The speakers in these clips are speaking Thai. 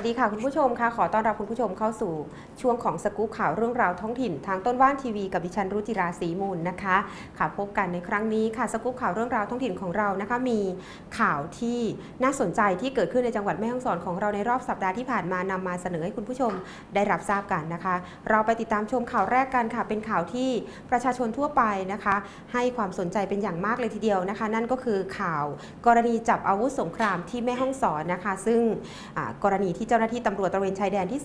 วัสดีค่ะคุณผู้ชมค่ะ ขอต้อนรับคุณผู้ชมเข้าสู่ช่วงของสกู๊ปข่าวเรื่องราวท้องถิ่น ทางต้นว่านทีวีกับดิฉันรุจิราศรีมูลนะคะค่ะพบกันในครั้งนี้ค่ะสกู๊ปข่าวเรื่องราวท้องถิ่นของเรานะคะมีข่าวที่น่าสนใจที่เกิดขึ้นในจังหวัดแม่ฮ่องสอนของเราในรอบสัปดาห์ที่ผ่านมานำมาเสนอให้คุณผู้ชมได้รับทราบกันนะคะ เราไปติดตามชมข่าวแรกกันค่ะ เป็นข่าวที่ประชาชนทั่วไปนะคะ ให้ความสนใจเป็นอย่างมากเลยทีเดียวนะคะ นั่นก็คือข่าวกรณีจับอาวุธสงครามที่แม่ฮ่องสอนนะคะ ซึ่งกรณีที่เจ้าหน้าที่ตำรวจตระเวนชายแดนที่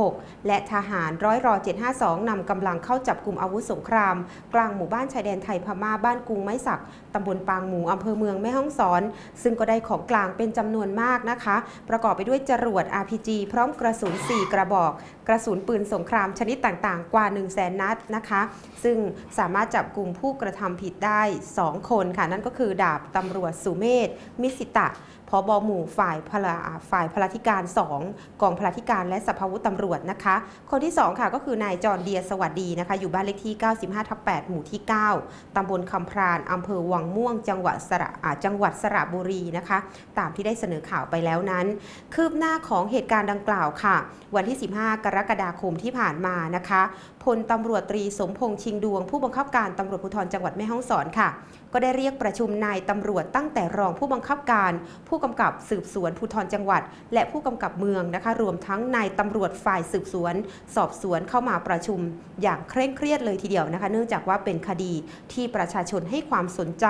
336 และทหารร้อยรอ752 นำกำลังเข้าจับกลุ่มอาวุธสงคราม กลางหมู่บ้านชายแดนไทยพม่าบ้านกรุงไม้สักตำบลปางหมูอำเภอเมืองแม่ฮ่องสอน ซึ่งก็ได้ของกลางเป็นจำนวนมากนะคะ ประกอบไปด้วยจรวด RPG พร้อมกระสุน 4 กระบอก กระสุนปืนสงครามชนิดต่างๆ กว่า 1 0 0 0 0แสนนัดนะคะ ซึ่งสามารถจับกลุ่มผู้กระทำผิดได้ 2 คนค่ะ นั่นก็คือดาบตำรวจสุเมธมิสิตะ พบหมู่ฝ่ายพลาฝ่ายพลาธิการ 2 กองพลาธิการและสัพพวุธตำรวจนะคะ คนที่ 2 ค่ะก็คือนายจอนเดียสวัสดีนะคะ อยู่บ้านเลขที่ 95ทับ8หมู่ที่ 9 ตำบลคำพรานอำเภอวังม่วง จังหวัดสระจังหวัดสระบุรีนะคะ ตามที่ได้เสนอข่าวไปแล้วนั้น คืบหน้าของเหตุการณ์ดังกล่าวค่ะ วันที่ 15 กรกฎาคมที่ผ่านมานะคะพลตำรวจตรีสมพงษ์ชิงดวง ผู้บังคับการตำรวจภูธรจังหวัดแม่ฮ่องสอนค่ะ ก็ได้เรียกประชุมนายตำรวจตั้งแต่รองผู้บังคับการ ผู้กำกับสืบสวนภูธรจังหวัด และผู้กำกับเมืองนะคะ รวมทั้งนายตำรวจฝ่ายสืบสวน สอบสวนเข้ามาประชุม อย่างเคร่งเครียดเลยทีเดียวนะคะ เนื่องจากว่าเป็นคดีที่ประชาชนให้ความสนใจ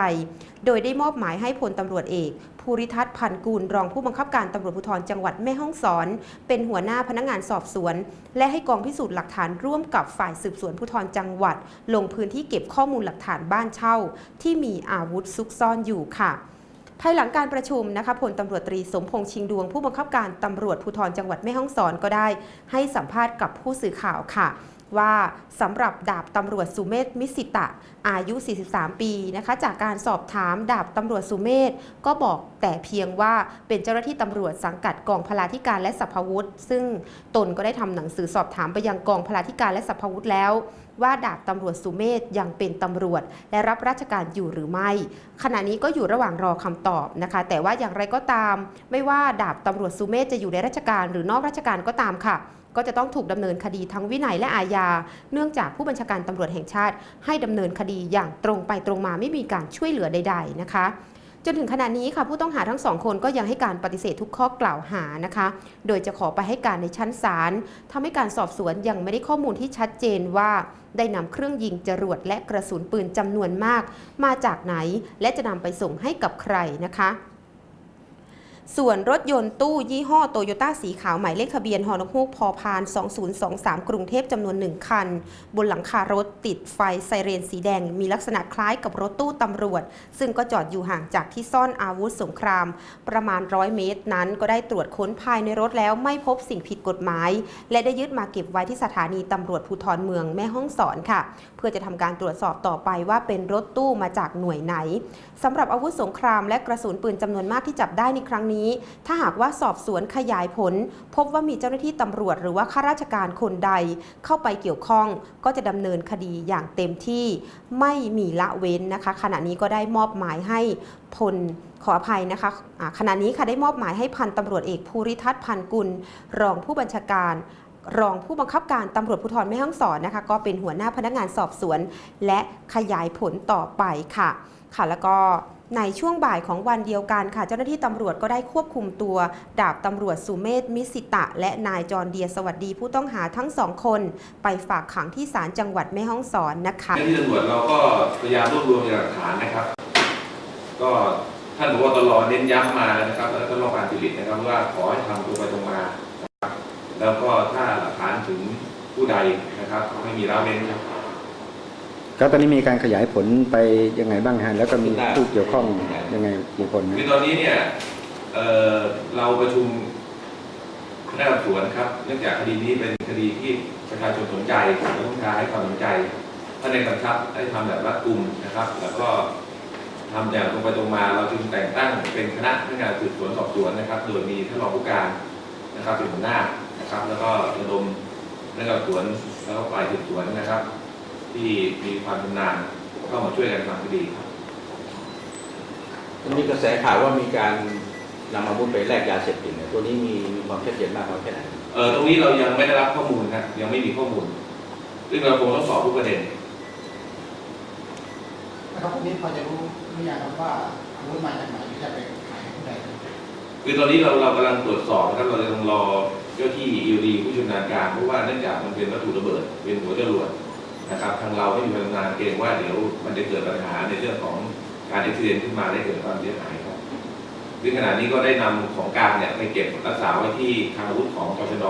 โดยได้มอบหมายให้พลตำรวจเอกภูริทัศน์พันกูลรองผู้บังคับการตำรวจภูธรจังหวัดแม่ฮ่องสอน เป็นหัวหน้าพนักงานสอบสวน และให้กองพิสูจน์หลักฐานร่วมกับฝ่ายสืบสวนภูธรจังหวัด ลงพื้นที่เก็บข้อมูลหลักฐานบ้านเช่า ที่มีอาวุธซุกซ่อนอยู่ค่ะภายหลังการประชุมนะคะพลตำรวจตรีสมพงษ์ชิงดวงผู้บังคับการตำรวจภูธรจังหวัดแม่ฮ่องสอนก็ได้ ให้สัมภาษณ์กับผู้สื่อข่าวค่ะ ว่าสำหรับดาบตำรวจสุเมธมิสิตะ อายุ 43 ปีนะคะ จากการสอบถามดาบตำรวจสุเมธก็บอกแต่เพียงว่าเป็นเจ้าหน้าที่ตำรวจสังกัดกองพลาธิการและสัพพวุธ ซึ่งตนก็ได้ทำหนังสือสอบถามไปยังกองพลาธิการและสัพพวุธแล้ว ว่าดาบตำรวจสุเมธยังเป็นตำรวจ และรับราชการอยู่หรือไม่ ขณะนี้ก็อยู่ระหว่างรอคำตอบนะคะ แต่ว่าอย่างไรก็ตาม ไม่ว่าดาบตำรวจสุเมธจะอยู่ในราชการหรือนอกราชการก็ตามค่ะ ก็จะต้องถูกดำเนินคดีทั้งวินัยและอาญา เนื่องจากผู้บัญชาการตำรวจแห่งชาติ ให้ดำเนินคดีอย่างตรงไปตรงมาไม่มีการช่วยเหลือใด ๆ นะคะจนถึงขณะนี้ค่ะผู้ต้องหาทั้งสองคนก็ยังให้การปฏิเสธทุกข้อกล่าวหานะคะ โดยจะขอไปให้การในชั้นศาลทำให้การสอบสวนยังไม่ได้ข้อมูลที่ชัดเจนว่า ได้นำเครื่องยิงจรวดและกระสุนปืนจำนวนมาก มาจากไหน และจะนำไปส่งให้กับใครนะคะ ส่วนรถยนต์ตู้ยี่ห้อโตโยต้าสีขาวหมายเลขทะเบียนฮอนกฮูกพอพาน 2023 กรุงเทพจำนวน 1 คัน บนหลังคารถติดไฟไซเรนสีแดง มีลักษณะคล้ายกับรถตู้ตำรวจ ซึ่งก็จอดอยู่ห่างจากที่ซ่อนอาวุธสงคราม ประมาณ 100 เมตรนั้นก็ได้ตรวจค้นภายในรถแล้วไม่พบสิ่งผิดกฎหมาย และได้ยึดมาเก็บไว้ที่สถานีตำรวจภูธรเมืองแม่ฮ่องสอนค่ะ เพื่อจะทำการตรวจสอบต่อไปว่าเป็นรถตู้มาจากหน่วยไหนสำหรับอาวุธสงครามและกระสุนปืนจำนวนมากที่จับได้ในครั้งนี้ถ้าหากว่าสอบสวนขยายผล พบว่ามีเจ้าหน้าที่ตำรวจหรือว่าข้าราชการคนใดเข้าไปเกี่ยวข้อง ก็จะดำเนินคดีอย่างเต็มที่ไม่มีละเว้นนะคะ ขณะนี้ก็ได้มอบหมายให้พลขออภัยนะคะอ่าขณะนี้ค่ะได้มอบหมายให้พันตำรวจเอกภูริทัศน์พันกุล รองผู้บัญชาการรองผู้บังคับการตำรวจภูธรแม่ฮ่องสอนนะคะก็เป็นหัวหน้าพนักงานสอบสวน และขยายผลต่อไปค่ะ ค่ะแล้วก็ ในช่วงบ่ายของวันเดียวกันค่ะ เจ้าหน้าที่ตำรวจก็ได้ควบคุมตัวดาบตำรวจสุเมธมิสิตะ และนายจรเดียสวัสดีผู้ต้องหาทั้งสองคน ไปฝากขังที่ศาลจังหวัดแม่ฮ่องสอนนะคะเจ้าหน้าที่ตำรวจเราก็พยายามรวบรวมหลักฐานนะครับ ก็ท่านผบตรเน้นย้ำมานะครับแล้วก็รองการจุลิตนะครับว่าขอให้ทำตรงไปตรงมาแล้วก็ถ้าหลักฐานถึงผู้ใดนะครับไม่มีละเว้นครับ ครับตอนนี้มีการขยายผลไปยังไงบ้างฮะแล้วก็มีผู้เกี่ยวข้องยังไงกี่คนคือนะตอนนี้เนี่ยเอ่อเราประชุมคณะสอบสวนครับ เนื่องจากคดีนี้เป็นคดีที่ประชาชนสนใจและต้องการให้ความสนใจท่านในกำชับให้ทำแบบรัดกุมนะครับ แล้วก็ทำอย่างตรงไปตรงมาเราจึงแต่งตั้งเป็นคณะพนักงานสืบสวนสอบสวนนะครับ โดยมีท่านรองผู้การนะครับเป็นหัวหน้านะครับ แล้วก็ระดมพนักงานสอบสวนแล้วก็ฝ่ายสืบสวนนะครับ ที่มีความชำนาญเข้ามาช่วยกันทำคดีครับมันมีกระแสข่าวว่ามีการนำอาวุธไปแลกยาเสพติดเนี่ยตัวนี้มีมีความชัดเจนมากน้อยแค่ไหนเออตรงนี้เรายังไม่ได้รับข้อมูลนะยังไม่มีข้อมูล ซึ่งเราคงต้องสอบทุกประเด็นนะครับพวกนี้พอจะรู้หรือยังครับว่าอาวุธมาจากไหนที่จะไปขายให้ผู้ใดคือตอนนี้เราเรากำลังตรวจสอบนะครับเรากำลังรอเจ้าที่อีดีผู้ชำนาญการเพราะว่าเนื่องจากมันเป็นวัตถุระเบิดเป็นหัวจรวด นะครับทางเราไม่มีพลังงานเกรงว่าเดี๋ยวมันจะเกิดปัญหาในเรื่องของการอุบิเหตุขึ้นมาได้เกิดความเสียหายครับซึ่งขณะนี้ก็ได้นำของกลางเนี่ยไปเก็บรักษาไว้ที่ทางอาวุธของตชด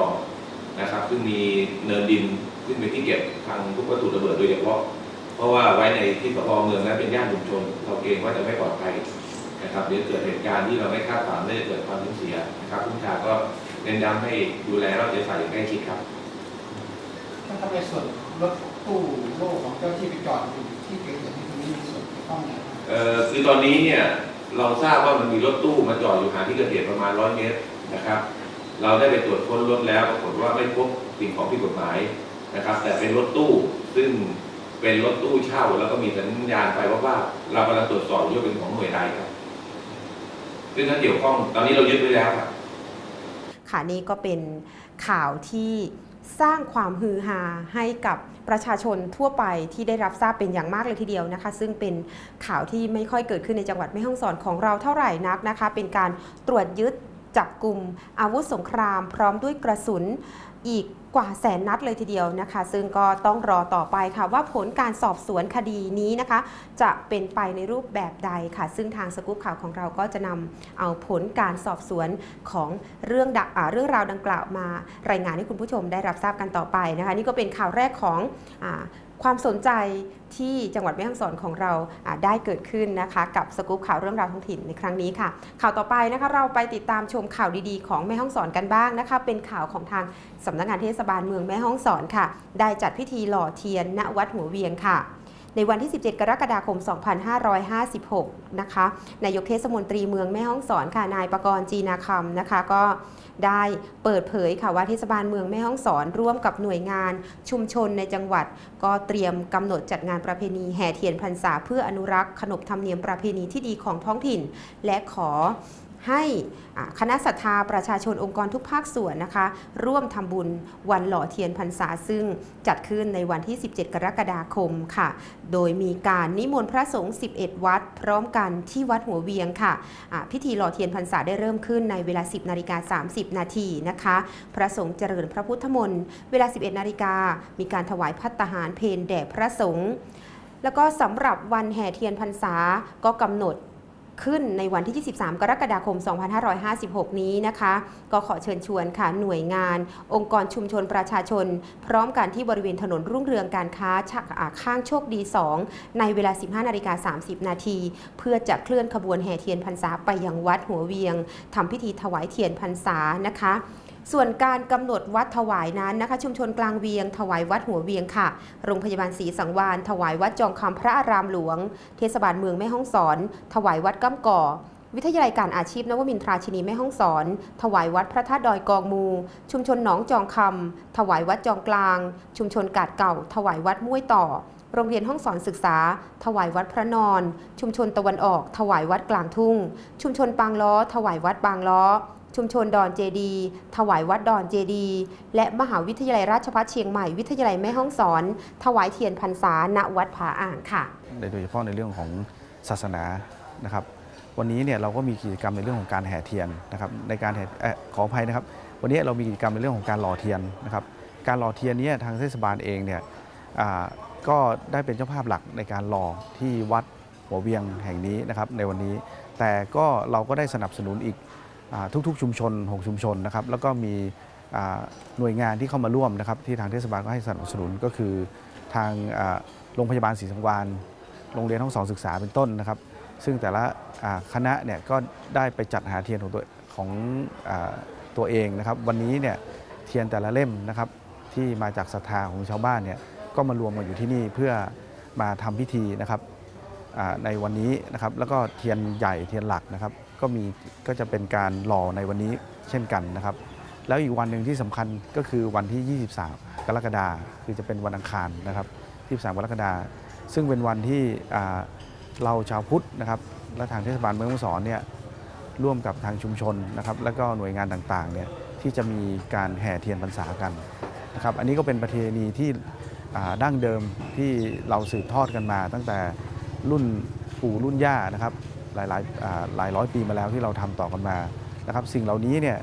นะครับ ซึ่งมีเนินดินซึ่งเป็นที่เก็บทางทุกวัตถุระเบิดโดยเฉพาะ เพราะว่าไว้ในที่สพเมืองนั้นเป็นย่านชุมชน เราเกรงว่าจะไม่ปลอดภัยนะครับเดี๋ยวเกิดเหตุการณ์ที่เราไม่คาดฝันได้เกิดความสูญเสียนะครับผู้ชาก็เน้นย้ำให้ดูแลเราใจใส่อย่างใกล้ชิดครับท่านทำในส่วนรถ ตู้โล่ของเจ้าที่ไปจอดอยู่ที่เกิดเหตุที่ตรงนี้มีส่วนเกี่ยวข้องอย่างไรเอ่อคือตอนนี้เนี่ยเราทราบว่ามันมีรถตู้มาจอดอยู่ห่างที่เกิดเหตุประมาณร้อยเมตรนะครับ เราได้ไปตรวจค้นรถแล้วปรากฏว่าไม่พบสิ่งของผิดกฎหมายนะครับ แต่เป็นรถตู้ซึ่งเป็นรถตู้เช่าแล้วก็มีสัญญาณไปว่าว่าเรากำลังตรวจสอบอยู่ว่าเป็นของหน่วยใดครับ ซึ่งถ้าเกี่ยวข้องตอนนี้เรายึดไว้แล้วครับ ค่ะนี่ก็เป็นข่าวที่ สร้างความฮือฮาให้กับประชาชนทั่วไปที่ได้รับทราบเป็นอย่างมากเลยทีเดียวนะคะ ซึ่งเป็นข่าวที่ไม่ค่อยเกิดขึ้นในจังหวัดแม่ฮ่องสอนของเราเท่าไหร่นักนะคะ เป็นการตรวจยึดจับกลุ่มอาวุธสงคราม พร้อมด้วยกระสุน อีกกว่าแสนนัดเลยทีเดียวนะคะ ซึ่งก็ต้องรอต่อไปค่ะ ว่าผลการสอบสวนคดีนี้นะคะ จะเป็นไปในรูปแบบใดค่ะ ซึ่งทางสกู๊ปข่าวของเราก็จะนำเอาผลการสอบสวนของเรื่องดะเรื่องราวดังกล่าวมา รายงานให้คุณผู้ชมได้รับทราบกันต่อไปนะคะ นี่ก็เป็นข่าวแรกของอ ความสนใจที่จังหวัดแม่ฮ่องสอนของเราได้เกิดขึ้นนะคะ กับสกู๊ปข่าวเรื่องราวท้องถิ่นในครั้งนี้ค่ะ ข่าวต่อไปนะคะเราไปติดตามชมข่าวดีๆ ของแม่ฮ่องสอนกันบ้างนะคะ เป็นข่าวของทางสำนักงานเทศบาลเมืองแม่ฮ่องสอนค่ะ ได้จัดพิธีหล่อเทียนณวัดหัวเวียงค่ะ ในวันที่ 17 กรกฎาคม 2556 นะคะนายกเทศมนตรีเมืองแม่ฮ่องสอนค่ะนายประกรณ์จีนาคำนะคะก็ได้เปิดเผยค่ะว่าเทศบาลเมืองแม่ฮ่องสอนร่วมกับหน่วยงานชุมชนในจังหวัด ก็เตรียมกำหนดจัดงานประเพณีแห่เทียนพรรษาเพื่ออนุรักษ์ขนบธรรมเนียมประเพณีที่ดีของท้องถิ่น และขอ ให้คณะศรัทธาประชาชนองค์กรทุกภาคส่วนนะคะ ร่วมทำบุญวันหล่อเทียนพรรษาซึ่งจัดขึ้นในวันที่ 17 กรกฎาคมค่ะ โดยมีการนิมนต์พระสงฆ์ 11 วัด พร้อมกันที่วัดหัวเวียงค่ะอ่าพิธีหล่อเทียนพรรษาได้เริ่มขึ้นในเวลา 10 นาฬิกา 30 นาทีนะคะ พระสงฆ์เจริญพระพุทธมนต์เวลา 11 นาฬิกา มีการถวายพัตตาหารเพนแด่พระสงฆ์แล้วก็สำหรับวันแห่เทียนพรรษาก็กำหนด ขึ้นในวันที่ 23 กรกฎาคม 2556 นี้นะคะ ก็ขอเชิญชวนค่ะหน่วยงาน องค์กรชุมชนประชาชน พร้อมกันที่บริเวณถนนรุ่งเรืองการค้าชักอาข้างโชคดี 2 ในเวลา 15 นาฬิกา 30 นาที เพื่อจะเคลื่อนขบวนแห่เทียนพรรษาไปยังวัดหัวเวียงทำพิธีถวายเทียนพรรษานะคะ ส่วนการกำหนดวัดถวายนั้นนะคะ ชุมชนกลางเวียง ถวายวัดหัวเวียงค่ะ โรงพยาบาลศรีสังวานถวายวัดจองคำพระอารามหลวง เทศบาลเมืองแม่ฮ่องสอน ถวายวัดก้ำก่อวิทยาลัยการอาชีพนวมินทราชินีแม่ฮ่องสอน ถวายวัดพระธาตุดอยกองมู ชุมชนหนองจองคำถวายวัดจองกลาง ชุมชนกาดเก่า ถวายวัดม้วยต่อ โรงเรียนห้องสอนศึกษา ถวายวัดพระนอน ชุมชนตะวันออก ถวายวัดกลางทุ่ง ชุมชนปางล้อ ถวายวัดบางล้อ ชุมชนดอนเจดี ถวายวัดดอนเจดี และมหาวิทยาลัยราชภัฏเชียงใหม่ วิทยาลัยแม่ฮ่องสอน ถวายเทียนพรรษาณวัดผาอ่างค่ะ โดยเฉพาะในเรื่องของศาสนานะครับ วันนี้เนี่ยเราก็มีกิจกรรมในเรื่องของการแห่เทียนนะครับ ในการแห่ขออภัยนะครับ วันนี้เรามีกิจกรรมในเรื่องของการหล่อเทียนนะครับ การหล่อเทียนนี้ทางเทศบาลเองเนี่ยอ่าก็ได้เป็นเจ้าภาพหลักในการหล่อที่วัดหัวเวียงแห่งนี้นะครับในวันนี้ แต่ก็เราก็ได้สนับสนุนอีก ทุกๆ ชุมชน 6 ชุมชนนะครับแล้วก็มีหน่วยงานที่เข้ามาร่วมนะครับที่ทางเทศบาลก็ให้สนับสนุนก็คือทางโรงพยาบาลศรีสังวาลโรงเรียนห้องสอนศึกษาเป็นต้นนะครับ ซึ่งแต่ละคณะเนี่ยก็ได้ไปจัดหาเทียนของตัวของอตัวเองนะครับ วันนี้เนี่ยเทียนแต่ละเล่มนะครับที่มาจากศรัทธาของชาวบ้านเนี่ยก็มารวมกันอยู่ที่นี่เพื่อมาทำพิธีนะครับ ในวันนี้นะครับแล้วก็เทียนใหญ่เทียนหลักนะครับก็มีก็จะเป็นการหล่อในวันนี้เช่นกันนะครับ แล้วอีกวันหนึ่งที่สำคัญก็คือวันที่ 23 กรกฎาคมคือจะเป็นวันอังคารนะครับ23กรกฎาคมซึ่งเป็นวันที่เราชาวพุทธนะครับและทางเทศบาลเมืองม่ฮ่องสอนเนี่ยร่วมกับทางชุมชนนะครับและก็หน่วยงานต่างๆเนี่ยที่จะมีการแห่เทียนพรรษากันนะครับอันนี้ก็เป็นประเพณีที่ดั้งเดิมที่เราสืบทอดกันมาตั้งแต่ รุ่นปู่รุ่นย่านะครับหลายๆอ่าหลายร้อยปีมาแล้วที่เราทำต่อกันมานะครับ สิ่งเหล่านี้เนี่ย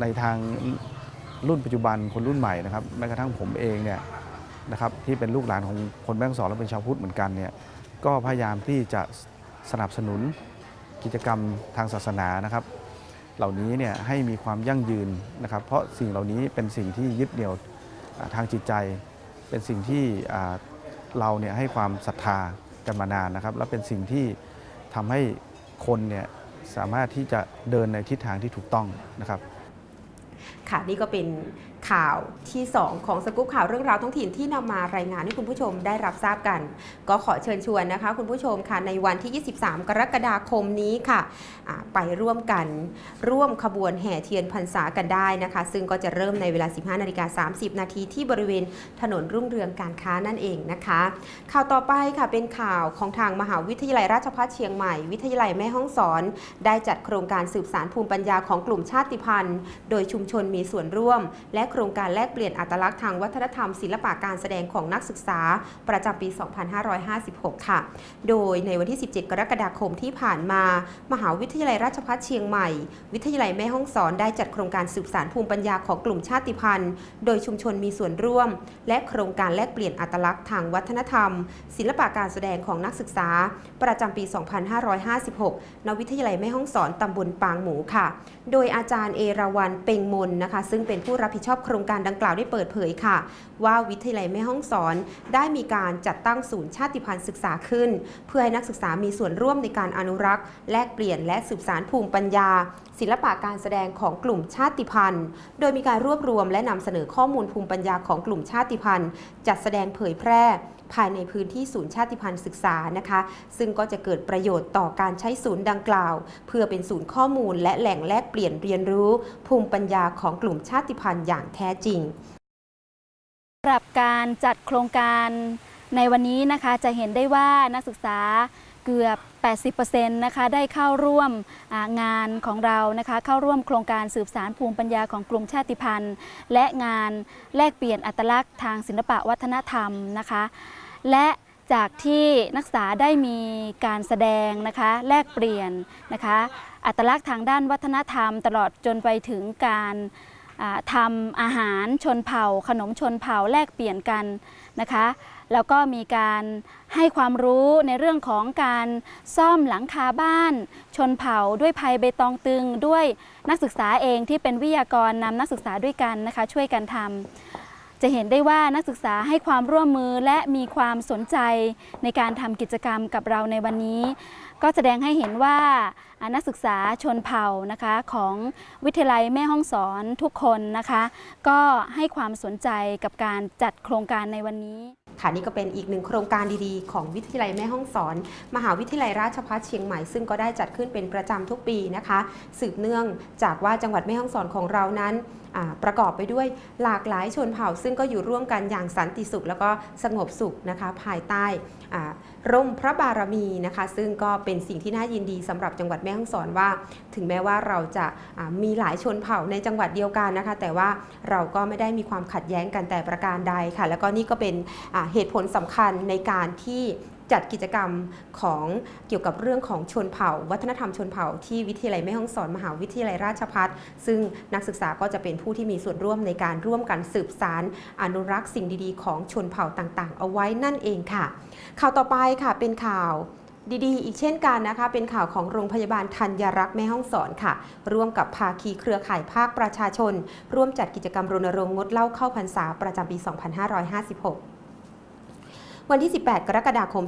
ในทางรุ่นปัจจุบันคนรุ่นใหม่นะครับแม้กระทั่งผมเองเนี่ยนะครับที่เป็นลูกหลานของคนแม่งสอนและเป็นชาวพุทธเหมือนกันเนี่ยก็พยายามที่จะสนับสนุนกิจกรรมทางศาสนานะครับ เหล่านี้เนี่ยให้มีความยั่งยืนนะครับ เพราะสิ่งเหล่านี้เป็นสิ่งที่ยึดเหนี่ยวทางจิตใจ เป็นสิ่งที่ เราเนี่ยให้ความศรัทธากันมานานนะครับ และเป็นสิ่งที่ทำให้คนเนี่ยสามารถที่จะเดินในทิศทางที่ถูกต้องนะครับ ค่ะนี่ก็เป็น ข่าวที่ 2 ของสกู๊ปข่าวเรื่องราวท้องถิ่นที่นำมารายงานให้คุณผู้ชมได้รับทราบกัน ก็ขอเชิญชวนนะคะ คุณผู้ชมค่ะในวันที่ 23 กรกฎาคมนี้ค่ะ ไปร่วมกันร่วมขบวนแห่เทียนพรรษากันได้นะคะ ซึ่งก็จะเริ่มในเวลา 15นาฬิกา30 นาทีที่บริเวณถนนรุ่งเรืองการค้านั่นเองนะคะ ข่าวต่อไปค่ะเป็นข่าวของทางมหาวิทยาลัยราชภัฏเชียงใหม่ วิทยาลัยแม่ฮ่องสอน ได้จัดโครงการสืบสารภูมิปัญญาของกลุ่มชาติพันธุ์ โดยชุมชนมีส่วนร่วม และโครงงการแลกเปลี่ยนอัตลักษณ์ทางวัฒนธรรมศิลปะการแสดงของนักศึกษาประจำปี 2556 ค่ะ โดยในวันที่ 17 กรกฎาคมที่ผ่านมา มหาวิทยาลัยราชภัฏเชียงใหม่ วิทยาลัยแม่ฮ่องสอนได้จัดโครงการสืบสารภูมิปัญญาของกลุ่มชาติพันธุ์ โดยชุมชนมีส่วนร่วม และโครงการแลกเปลี่ยนอัตลักษณ์ทางวัฒนธรรม ศิลปะการแสดงของนักศึกษา ประจำปี 2556 ณ วิทยาลัยแม่ฮ่องสอนตำบลปางหมูค่ะโดยอาจารย์เอราวันเปงมนนะคะ ซึ่งเป็นผู้รับผิดชอบโครงการดังกล่าวได้เปิดเผยค่ะ ว่าวิทยาลัยแม่ฮ่องสอนได้มีการจัดตั้งศูนย์ชาติพันธุ์ศึกษาขึ้น เพื่อให้นักศึกษามีส่วนร่วมในการอนุรักษ์ แลกเปลี่ยนและสืบสารภูมิปัญญา ศิลปะการแสดงของกลุ่มชาติพันธุ์ โดยมีการรวบรวมและนำเสนอข้อมูลภูมิปัญญาของกลุ่มชาติพันธุ์ จัดแสดงเผยแพร่ ภายในพื้นที่ศูนย์ชาติพันธุ์ศึกษานะคะ ซึ่งก็จะเกิดประโยชน์ต่อการใช้ศูนย์ดังกล่าว เพื่อเป็นศูนย์ข้อมูลและแหล่งแลกเปลี่ยนเรียนรู้ ภูมิปัญญาของกลุ่มชาติพันธุ์อย่างแท้จริงสำหรับการจัดโครงการในวันนี้นะคะจะเห็นได้ว่านักศึกษาเกือบ 80%นะคะได้เข้าร่วมงานของเรานะคะเข้าร่วมโครงการสืบสารภูมิปัญญาของกลุ่มชาติพันธุ์ และงานแลกเปลี่ยนอัตลักษณ์ทางศิลปะวัฒนธรรมนะคะ และจากที่นักศึกษาได้มีการแสดงนะคะแลกเปลี่ยนนะคะอัตลักษณ์ทางด้านวัฒนธรรม ตลอดจนไปถึงการทำอาหารชนเผ่า ขนมชนเผ่าแลกเปลี่ยนกันนะคะแล้วก็มีการให้ความรู้ในเรื่องของการซ่อมหลังคาบ้าน ชนเผ่าด้วยไผ่ใบตองตึง ด้วยนักศึกษาเองที่เป็นวิทยากรนำนักศึกษาด้วยกันนะคะช่วยกันทำ จะเห็นได้ว่านักศึกษาให้ความร่วมมือและมีความสนใจในการทำกิจกรรมกับเราในวันนี้ ก็แสดงให้เห็นว่านักศึกษาชนเผ่านะคะของวิทยาลัยแม่ห้องสอนทุกคนนะคะ ก็ให้ความสนใจกับการจัดโครงการในวันนี้ค่ะนี่ก็เป็นอีกหนึ่งโครงการดีๆ ของวิทยาลัยแม่ฮ่องสอน มหาวิทยาลัยราชภัฏเชียงใหม่ซึ่งก็ได้จัดขึ้นเป็นประจำทุกปีนะคะ สืบเนื่องจากว่าจังหวัดแม่ฮ่องสอนของเรานั้น ประกอบไปด้วยหลากหลายชนเผ่า ซึ่งก็อยู่ร่วมกันอย่างสันติสุข แล้วก็สงบสุขนะคะภายใต้ร่มพระบารมีนะคะ ซึ่งก็เป็นสิ่งที่น่ายินดีสำหรับจังหวัดแม่ฮ่องสอนว่า ถึงแม้ว่าเราจะมีหลายชนเผ่าในจังหวัดเดียวกันนะคะ แต่ว่าเราก็ไม่ได้มีความขัดแย้งกันแต่ประการใดค่ะ แล้วก็นี่ก็เป็นเหตุผลสำคัญในการที่ จัดกิจกรรมของเกี่ยวกับเรื่องของชนเผ่า วัฒนธรรมชนเผ่า ที่วิทยาลัยแม่ฮ่องสอนมหาวิทยาลัยราชภัฏซึ่งนักศึกษาก็จะเป็นผู้ที่มีส่วนร่วมในการร่วมกันสืบสารอนุรักษ์สิ่งดีๆ ของชนเผ่าต่างๆ เอาไว้นั่นเองค่ะ ข่าวต่อไปค่ะเป็นข่าวดีๆ อีกเช่นกันนะคะ เป็นข่าวของโรงพยาบาลธัญรักษ์แม่ห้องสอนค่ะ ร่วมกับภาคีเครือข่ายภาคประชาชน ร่วมจัดกิจกรรมรณรงค์งดเหล้าเข้าพรรษาประจำปี 2556 วันที่ 18 กรกฎาคม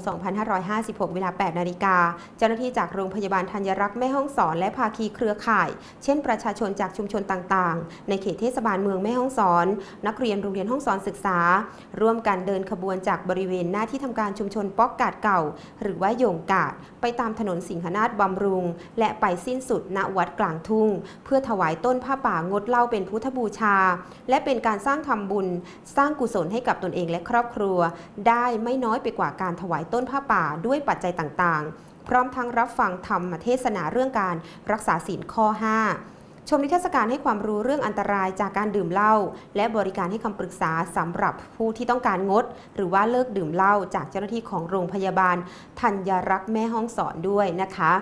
2556 เวลา 8 นาฬิกา เจ้าหน้าที่จากโรงพยาบาลธัญรักษ์แม่ห้องสอนและภาคีเครือข่าย เช่นประชาชนจากชุมชนต่างๆ ในเขตเทศบาลเมืองแม่ห้องสอน นักเรียนโรงเรียนห้องสอนศึกษา ร่วมกันเดินขบวนจากบริเวณหน้าที่ทำการชุมชนป๊อกกาดเก่า หรือว่าโยงกาด ไปตามถนนสิงหนาฏบำรุง และไปสิ้นสุดณวัดกลางทุ่ง เพื่อถวายต้นผ้าป่างดเล้าเป็นพุทธบูชา และเป็นการสร้างทำบุญ สร้างกุศลให้กับตนเองและครอบครัวได้ไม่น้อยไปกว่าการถวายต้นผ้าป่าด้วยปัจจัยต่างๆ พร้อมทั้งรับฟังธรรมเทศนาเรื่องการรักษาศีลข้อ 5 ชมนิทรรศการให้ความรู้เรื่องอันตรายจากการดื่มเหล้าและบริการให้คำปรึกษาสำหรับผู้ที่ต้องการงด หรือว่าเลิกดื่มเหล้าจากเจ้าหน้าที่ของโรงพยาบาลธัญรักษ์แม่ห้องสอนด้วยนะคะ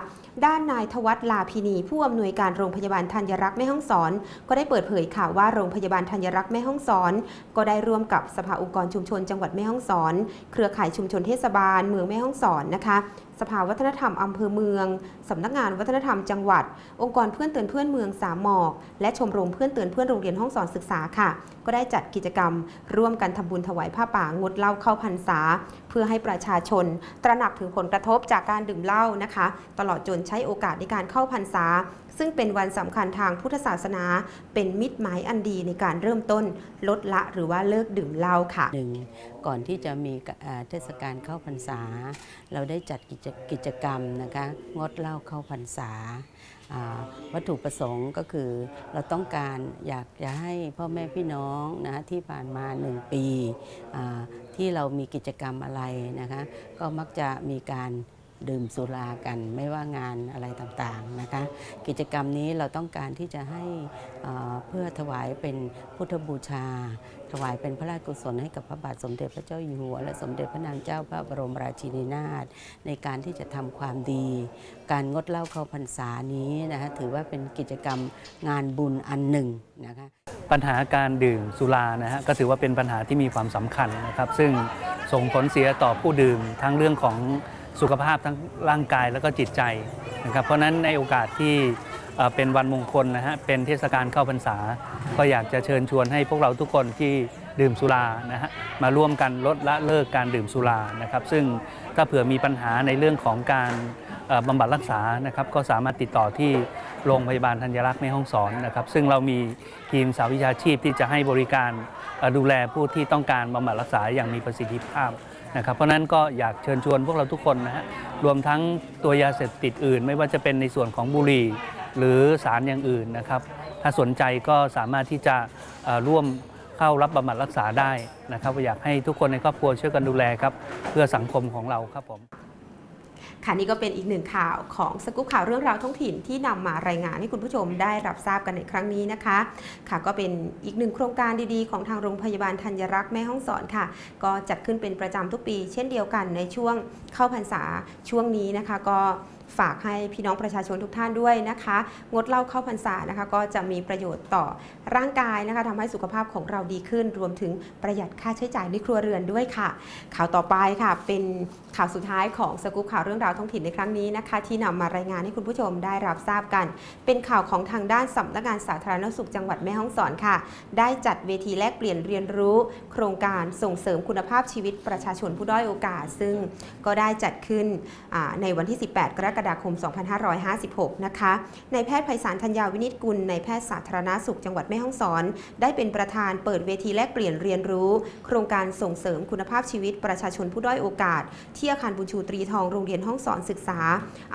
ด้านนายทวัฒน์ลาพินีผู้อำนวยการโรงพยาบาลธัญรักษ์แม่ห้องสอน ก็ได้เปิดเผยข่าวว่าโรงพยาบาลธัญรักษ์แม่ห้องสอน ก็ได้ร่วมกับสภาองค์กรชุมชนจังหวัดแม่ฮ่องสอน เครือข่ายชุมชนเทศบาลเมืองแม่ฮ่องสอนนะคะสภาวัฒนธรรมอำเภอเมือง สำนักงานวัฒนธรรมจังหวัด องค์กรเพื่อนเตือนเพื่อนเมืองสามหมอก และชมรมเพื่อนเตือนเพื่อนโรงเรียนห้องสอนศึกษาค่ะ ก็ได้จัดกิจกรรม ร่วมกันทำบุญถวายผ้าป่างดเล้าเข้าพรรษา พื่อให้ประชาชน ตระหนักถึงผลกระทบจากการดื่มเหล้านะคะ ตลอดจนใช้โอกาสในการเข้าพรรษา ซึ่งเป็นวันสำคัญทางพุทธศาสนา เป็นมิตรหมายอันดีในการเริ่มต้น ลดละหรือว่าเลิกดื่มเหล้าค่ะหนึ่งก่อนที่จะมีเทศกาลเข้าพรรษา เราได้จัดกิจกจกรรมนะคะงดเหล้าเข้าพรรษา วัตถุประสงค์ก็คือเราต้องการอยากจะให้พ่อแม่พี่น้องนะที่ผ่านมาหนึ่งปีที่เรามีกิจกรรมอะไรนะคะก็มักจะมีการ ดื่มสุรากันไม่ว่างานอะไรต่างๆนะคะ กิจกรรมนี้เราต้องการที่จะให้เพื่อถวายเป็นพุทธบูชา ถวายเป็นพระราชกุศลให้กับพระบาทสมเด็จพระเจ้าอยู่หัวและสมเด็จพระนางเจ้าพระบรมราชินีนาถในการที่จะทำความดี การงดเหล้าเข้าพรรษานี้นะคะถือว่าเป็นกิจกรรมงานบุญอันหนึ่งนะคะปัญหาการดื่มสุรานะฮะก็ถือว่าเป็นปัญหาที่มีความสำคัญนะครับ ซึ่งส่งผลเสียต่อผู้ดื่มทั้งเรื่องของ สุขภาพทั้งร่างกายแล้วก็จิตใจนะครับเพราะนั้นในโอกาสที่เป็นวันมงคลนะฮะเป็นเทศกาลเข้าพรรษา ก็อยากจะเชิญชวนให้พวกเราทุกคนที่ดื่มสุรานะฮะมาร่วมกันลดละเลิกการดื่มสุรานะครับ ซึ่งถ้าเผื่อมีปัญหาในเรื่องของการบำบัดรักษานะครับ ก็สามารถติดต่อที่โรงพยาบาลธัญรักษ์ในห้องสอนนะครับ ซึ่งเรามีทีมสาวิชาชีพที่จะให้บริการดูแลผู้ที่ต้องการบำบัดรักษาอย่างมีประสิทธิภาพ นะครับเพราะนั้นก็อยากเชิญชวนพวกเราทุกคนนะฮะรวมทั้งตัวยาเสพติดอื่น ไม่ว่าจะเป็นในส่วนของบุหรี่หรือสารอย่างอื่นนะครับ ถ้าสนใจก็สามารถที่จะร่วมเข้ารับบำบัดรักษาได้นะครับอยากให้ทุกคนในครอบครัวช่วยกันดูแลครับเพื่อสังคมของเราครับผม ค่ะนี่ก็เป็นอีกหนึ่งข่าวของสกู๊ปข่าวเรื่องราวท้องถิ่นที่นำมารายงานให้คุณผู้ชมได้รับทราบกันในครั้งนี้นะคะ ค่ะก็เป็นอีกหนึ่งโครงการดีๆ ของทางโรงพยาบาลธัญรักษ์แม่ห้องสอนค่ะ ก็จัดขึ้นเป็นประจำทุกปี เช่นเดียวกันในช่วงเข้าพรรษาช่วงนี้นะคะ ก็ ฝากให้พี่น้องประชาชนทุกท่านด้วยนะคะ งดเหล้าเข้าพรรษานะคะ ก็จะมีประโยชน์ต่อร่างกายนะคะทำให้สุขภาพของเราดีขึ้น รวมถึงประหยัดค่าใช้จ่ายในครัวเรือนด้วยค่ะ ข่าวต่อไปค่ะ เป็นข่าวสุดท้ายของสกู๊ปข่าวเรื่องราวท้องถิ่นในครั้งนี้นะคะ ที่นำมารายงานให้คุณผู้ชมได้รับทราบกัน เป็นข่าวของทางด้านสำนักงานสาธารณสุขจังหวัดแม่ฮ่องสอนค่ะ ได้จัดเวทีแลกเปลี่ยนเรียนรู้ โครงการส่งเสริมคุณภาพชีวิตประชาชนผู้ด้อยโอกาส ซึ่งก็ได้จัดขึ้นในวันที่ 18 กรกฎาคมฎาคม 2556 นะคะในายแพทย์ไพศาลธัญญาวินิจกุลในายแพทย์สาธารณสุขจังหวัดแม่ฮ่องสอน ได้เป็นประธานเปิดเวทีแลกเปลี่ยนเรียนรู้ โครงการส่งเสริมคุณภาพชีวิตประชาชนผู้ด้อยโอกาส ที่อาคารบุญชูตรีทองโรงเรียนห้องสอนศึกษา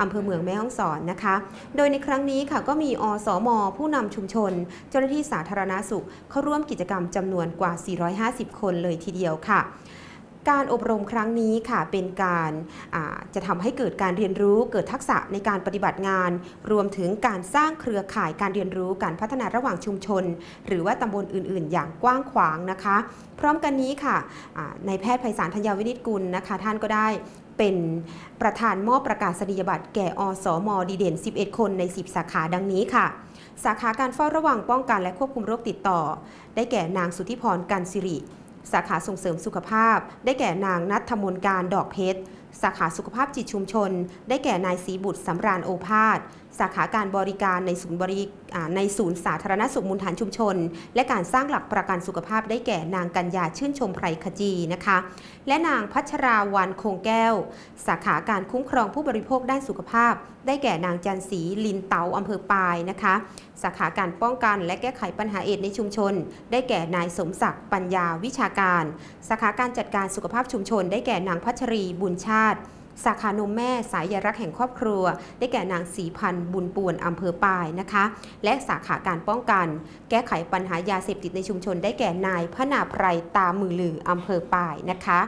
อำเภอเมืองแม่ฮ่องสอนนะคะ โดยในครั้งนี้ค่ะก็มีอสม ผู้นำชุมชน เจ้าหน้าที่สาธารณาสุขเข้าร่วมกิจกรรมจำนวนกว่า 450 คนเลยทีเดียวค่ะ การอบรมครั้งนี้ค่ะเป็นการาจะทำให้เกิดการเรียนรู้ เกิดทักษะในการปฏิบัติงาน รวมถึงการสร้างเครือข่ายการเรียนรู้การพัฒนาระหว่างชุมชน หรือว่าตำบลอื่น ๆ อย่างกว้างขวางนะคะ พร้อมกันนี้ค่ะในแพทย์ไพศาลธัญญาวินิจกุลนะคะ ท่านก็ได้เป็นประธานมอบประกาศนียบัตรแก่อสมดีเด่น 11 คนใน 10 สาขาดังนี้ค่ะ สาขาการเฝ้าระวังป้องกันและควบคุมโรคติดต่อ ได้แก่นางสุธิพรกันสิริ สาขาส่งเสริมสุขภาพ ได้แก่นางนัทธมนการดอกเพชร สาขาสุขภาพจิตชุมชน ได้แก่นายศรีบุตรสำราญโอภาส สาขาการบริการในศูนย์บริในศูนย์สาธารณสุขมูลฐานชุมชน และการสร้างหลักประกันสุขภาพได้แก่นางกัญญาชื่นชมไพรขจีนะคะ และนางพัชราวันคงแก้ว สาขาการคุ้มครองผู้บริโภคด้านสุขภาพ ได้แก่นางจันศรีลินเตาอำเภอปายนะคะ สาขาการป้องกันและแก้ไขปัญหาเอดในชุมชน ได้แก่นายสมศักดิ์ปัญญาวิชาการ สาขาการจัดการสุขภาพชุมชน ได้แก่นางพัชรีบุญชาติ สาขานมแม่สายยรักแห่งครอบครัว ได้แก่นางสีพันธ์บุญปวนอำเภอปายนะคะ และสาขาการป้องกัน แก้ไขปัญหายาเสพติดในชุมชน ได้แก่นายพนาไพรตามือลืออำเภอปายนะคะ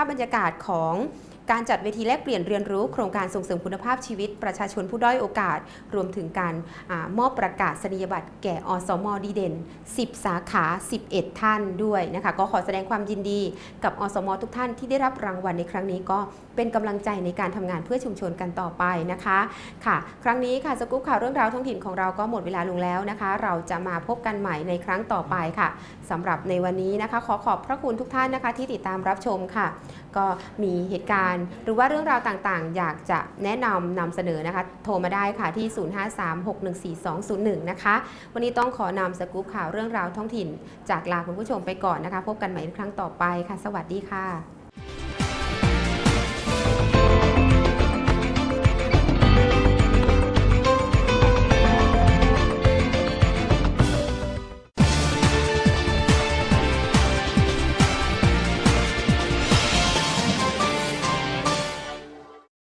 าพบรรยากาศของ การจัดเวทีแลกเปลี่ยนเรียนรู้โครงการส่งเสริมคุณภาพชีวิต ประชาชนผู้ด้อยโอกาส รวมถึงการอมอบประกาศนียบัตรแก่อสมดีเด่น 10 สาขา 11 ท่านด้วยนะคะก็ขอแสดงความยินดีกับอสมทุกท่านที่ได้รับรางวัลในครั้งนี้ก็เป็นกำลังใจในการทำงานเพื่อชุมชนกันต่อไปนะคะค่ะ ครั้งนี้ค่ะสกู๊ปข่าวเรื่องราวท้องถิ่นของเราก็หมดเวลาลงแล้วนะคะ เราจะมาพบกันใหม่ในครั้งต่อไปค่ะสำหรับในวันนี้นะคะ ขอขอบพระคุณทุกท่านนะคะ ที่ติดตามรับชมค่ะ ก็มีเหตุการณ์หรือว่าเรื่องราวต่างๆ อยากจะแนะนำนำเสนอนะคะ โทรมาได้ค่ะที่ 0536142201 นะคะ วันนี้ต้องขอนำสกู๊ปข่าวเรื่องราวท้องถิ่น จากลาคุณผู้ชมไปก่อนนะคะ พบกันใหม่ในครั้งต่อไปค่ะ สวัสดีค่ะ